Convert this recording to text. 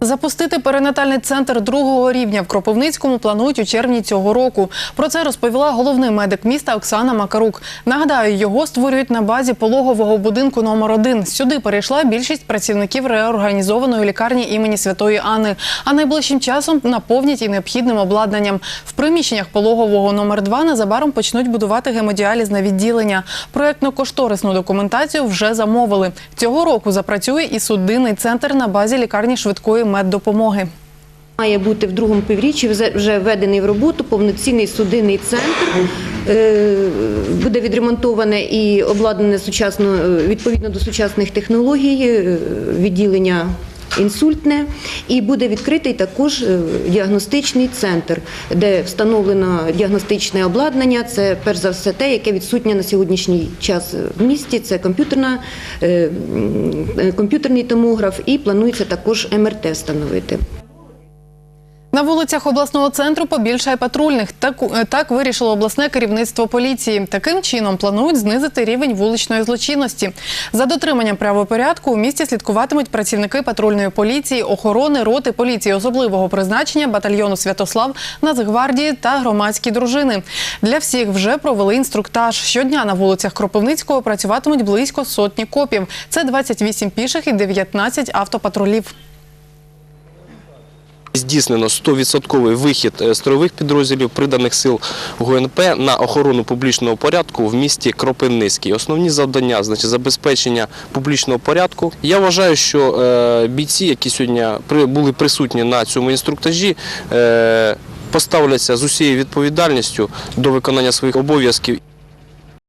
Запустити перинатальний центр другого рівня в Кропивницькому планують у червні цього року. Про це розповіла головний медик міста Оксана Макарук. Нагадаю, його створюють на базі пологового будинку номер 1 Сюди перейшла більшість працівників реорганізованої лікарні імені Святої Анни. А найближчим часом наповнять і необхідним обладнанням. В приміщеннях пологового номер 2 незабаром почнуть будувати гемодіалізне відділення. Проектно-кошторисну документацію вже замовили. Цього року запрацює і судинний центр на базі лікарні швидкої меддопомоги. Має бути в другому півріччі вже- введений в роботу повноцінний судинний центр. Е, Буде відремонтоване і обладнане сучасно е, відповідно до сучасних технологій е, відділення. Інсультне і буде відкритий також е, діагностичний центр, де встановлено діагностичне обладнання. Це перш за все те, яке відсутнє на сьогоднішній час в місті. Це комп'ютерна е, е, комп'ютерний томограф, і планується також МРТ встановити. На вулицях обласного центру побільшає патрульних. Так, е, так вирішило обласне керівництво поліції. Таким чином планують знизити рівень вуличної злочинності. За дотриманням правопорядку у місті слідкуватимуть працівники патрульної поліції, охорони, роти поліції особливого призначення, батальйону Святослав, Нацгвардії та громадські дружини. Для всіх вже провели інструктаж. Щодня на вулицях Кропивницького працюватимуть близько сотні копів. Це 28 піших і 19 автопатрулів. Здійснено 100% вихід е, строєвих підрозділів приданих сил ГУНП на охорону публічного порядку в місті Кропивницький. Основні завдання значить, забезпечення публічного порядку. Я вважаю, що е, бійці, які сьогодні були присутні на цьому інструктажі, е, поставляться з усією відповідальністю до виконання своїх обов'язків.